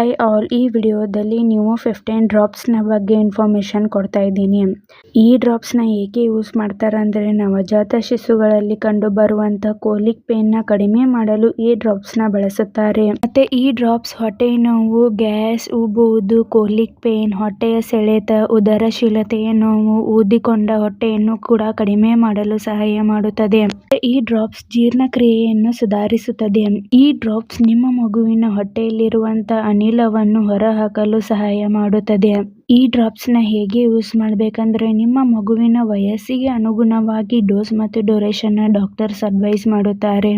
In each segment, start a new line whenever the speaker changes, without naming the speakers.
Hi all ಈ ವಿಡಿಯೋದಲ್ಲಿ ನೀವು ಫಿಫ್ಟೀನ್ ಡ್ರಾಪ್ಸ್ನ ಬಗ್ಗೆ ಇನ್ಫಾರ್ಮೇಷನ್ ಕೊಡ್ತಾ ಇದ್ದೀನಿ. ಈ ಡ್ರಾಪ್ಸ್ನ ಏಕೆ ಯೂಸ್ ಮಾಡ್ತಾರೆ ಅಂದರೆ ನವಜಾತ ಶಿಶುಗಳಲ್ಲಿ ಕಂಡುಬರುವಂಥ ಕೋಲಿಕ್ ಪೇನ್ನ ಕಡಿಮೆ ಮಾಡಲು ಈ ಡ್ರಾಪ್ಸ್ನ ಬಳಸುತ್ತಾರೆ. ಮತ್ತೆ ಈ ಡ್ರಾಪ್ಸ್ ಹೊಟ್ಟೆ ನೋವು, ಗ್ಯಾಸ್ ಉಬ್ಬುವುದು ಕೋಲಿಕ್ ಪೇನ್ ಹೊಟ್ಟೆಯ ಸೆಳೆತ, ಉದರಶೀಲತೆಯ ನೋವು, ಊದಿಕೊಂಡ ಹೊಟ್ಟೆಯನ್ನು ಕೂಡ ಕಡಿಮೆ ಮಾಡಲು ಸಹಾಯ ಮಾಡುತ್ತದೆ. ಈ ಡ್ರಾಪ್ಸ್ ಜೀರ್ಣಕ್ರಿಯೆಯನ್ನು ಸುಧಾರಿಸುತ್ತದೆ. ಈ ಡ್ರಾಪ್ಸ್ ನಿಮ್ಮ ಮಗುವಿನ ಹೊಟ್ಟೆಯಲ್ಲಿರುವಂತಹ ಅನಿಲವನ್ನು ಹೊರಹಾಕಲು ಸಹಾಯ ಮಾಡುತ್ತದೆ. ಈ ಡ್ರಾಪ್ಸ್ನ ಹೇಗೆ ಯೂಸ್ ಮಾಡಬೇಕಂದ್ರೆ ನಿಮ್ಮ ಮಗುವಿನ ವಯಸ್ಸಿಗೆ ಅನುಗುಣವಾಗಿ ಡೋಸ್ ಮತ್ತು ಡ್ಯೂರೇಷನ್ನ ಡಾಕ್ಟರ್ಸ್ ಅಡ್ವೈಸ್ ಮಾಡುತ್ತಾರೆ.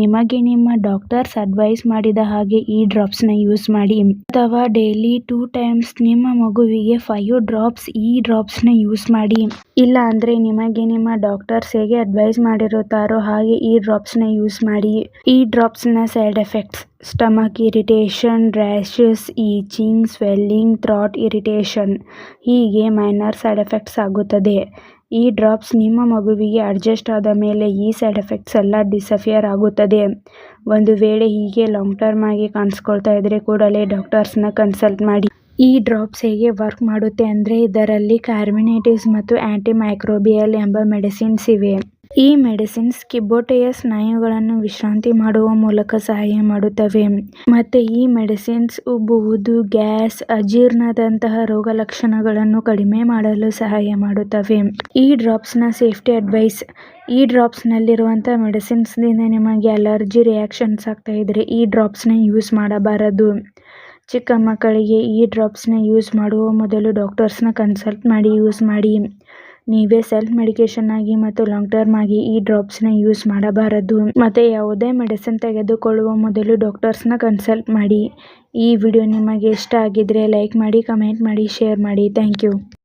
ನಿಮಗೆ ನಿಮ್ಮ ಡಾಕ್ಟರ್ಸ್ ಅಡ್ವೈಸ್ ಮಾಡಿದ ಹಾಗೆ ಈ ಡ್ರಾಪ್ಸ್ನ ಯೂಸ್ ಮಾಡಿ. ಅಥವಾ ಡೈಲಿ ಟೂ ಟೈಮ್ಸ್ ನಿಮ್ಮ ಮಗುವಿಗೆ ಫೈವ್ ಡ್ರಾಪ್ಸ್ ಈ ಡ್ರಾಪ್ಸ್ನ ಯೂಸ್ ಮಾಡಿ. ಇಲ್ಲ ಅಂದರೆ ನಿಮಗೆ ನಿಮ್ಮ ಡಾಕ್ಟರ್ಸ್ ಹೇಗೆ ಅಡ್ವೈಸ್ ಮಾಡಿರುತ್ತಾರೋ ಹಾಗೆ ಈ ಡ್ರಾಪ್ಸ್ನ ಯೂಸ್ ಮಾಡಿ. ಈ ಡ್ರಾಪ್ಸ್ನ side effects stomach irritation rashes itching swelling throat irritation ಹೀಗೆ ಮೈನರ್ ಸೈಡ್ ಎಫೆಕ್ಟ್ಸ್ ಆಗುತ್ತದೆ. ಈ ಡ್ರಾಪ್ಸ್ ನಿಮ್ಮ ಮಗುವಿಗೆ ಅಡ್ಜಸ್ಟ್ ಆದ ಮೇಲೆ ಈ ಸೈಡ್ ಎಫೆಕ್ಟ್ಸ್ ಎಲ್ಲ ಡಿಸಫಿಯರ್ ಆಗುತ್ತದೆ. ಒಂದು ವೇಳೆ ಹೀಗೆ ಲಾಂಗ್ ಟರ್ಮ್ ಆಗಿ ಕಾಣಿಸ್ಕೊಳ್ತಾ ಇದ್ದರೆ ಕೂಡಲೇ ಡಾಕ್ಟರ್ಸ್ನ ಕನ್ಸಲ್ಟ್ ಮಾಡಿ. ಈ ಡ್ರಾಪ್ಸ್ ಹೇಗೆ ವರ್ಕ್ ಮಾಡುತ್ತೆ ಅಂದರೆ ಇದರಲ್ಲಿ ಕಾರ್ಮಿನೇಟಿವ್ಸ್ ಮತ್ತು ಆ್ಯಂಟಿ ಮೈಕ್ರೋಬಿಯಲ್ ಎಂಬ ಮೆಡಿಸಿನ್ಸ್ ಇವೆ. ಈ ಮೆಡಿಸಿನ್ಸ್ ಕಿಬ್ಬೊಟ್ಟೆಯ ಸ್ನಾಯುಗಳನ್ನು ವಿಶ್ರಾಂತಿ ಮಾಡುವ ಮೂಲಕ ಸಹಾಯ ಮಾಡುತ್ತವೆ. ಮತ್ತೆ ಈ ಮೆಡಿಸಿನ್ಸ್ ಉಬ್ಬುವುದು, ಗ್ಯಾಸ್, ಅಜೀರ್ಣದಂತಹ ರೋಗ ಲಕ್ಷಣಗಳನ್ನು ಕಡಿಮೆ ಮಾಡಲು ಸಹಾಯ ಮಾಡುತ್ತವೆ. ಈ ಡ್ರಾಪ್ಸ್ನ ಸೇಫ್ಟಿ ಅಡ್ವೈಸ್. ಈ ಡ್ರಾಪ್ಸ್ನಲ್ಲಿರುವಂಥ ಮೆಡಿಸಿನ್ಸ್ನಿಂದ ನಿಮಗೆ ಅಲರ್ಜಿ ರಿಯಾಕ್ಷನ್ಸ್ ಆಗ್ತಾ ಇದ್ರೆ ಈ ಡ್ರಾಪ್ಸ್ನ ಯೂಸ್ ಮಾಡಬಾರದು. ಚಿಕ್ಕ ಮಕ್ಕಳಿಗೆ ಈ ಡ್ರಾಪ್ಸ್ನ ಯೂಸ್ ಮಾಡುವ ಮೊದಲು ಡಾಕ್ಟರ್ಸ್ನ ಕನ್ಸಲ್ಟ್ ಮಾಡಿ ಯೂಸ್ ಮಾಡಿ. ನೀವೇ ಸೆಲ್ಫ್ ಮೆಡಿಕೇಶನ್ ಆಗಿ ಮತ್ತು ಲಾಂಗ್ ಟರ್ಮ್ ಆಗಿ ಈ ಡ್ರಾಪ್ಸ್ನ ಯೂಸ್ ಮಾಡಬಾರದು. ಮತ್ತು ಯಾವುದೇ ಮೆಡಿಸಿನ್ ತೆಗೆದುಕೊಳ್ಳುವ ಮೊದಲು ಡಾಕ್ಟರ್ಸ್ನ ಕನ್ಸಲ್ಟ್ ಮಾಡಿ. ಈ ವಿಡಿಯೋ ನಿಮಗೆ ಇಷ್ಟ ಆಗಿದ್ದರೆ ಲೈಕ್ ಮಾಡಿ ಕಮೆಂಟ್ ಮಾಡಿ ಶೇರ್ ಮಾಡಿ. Thank you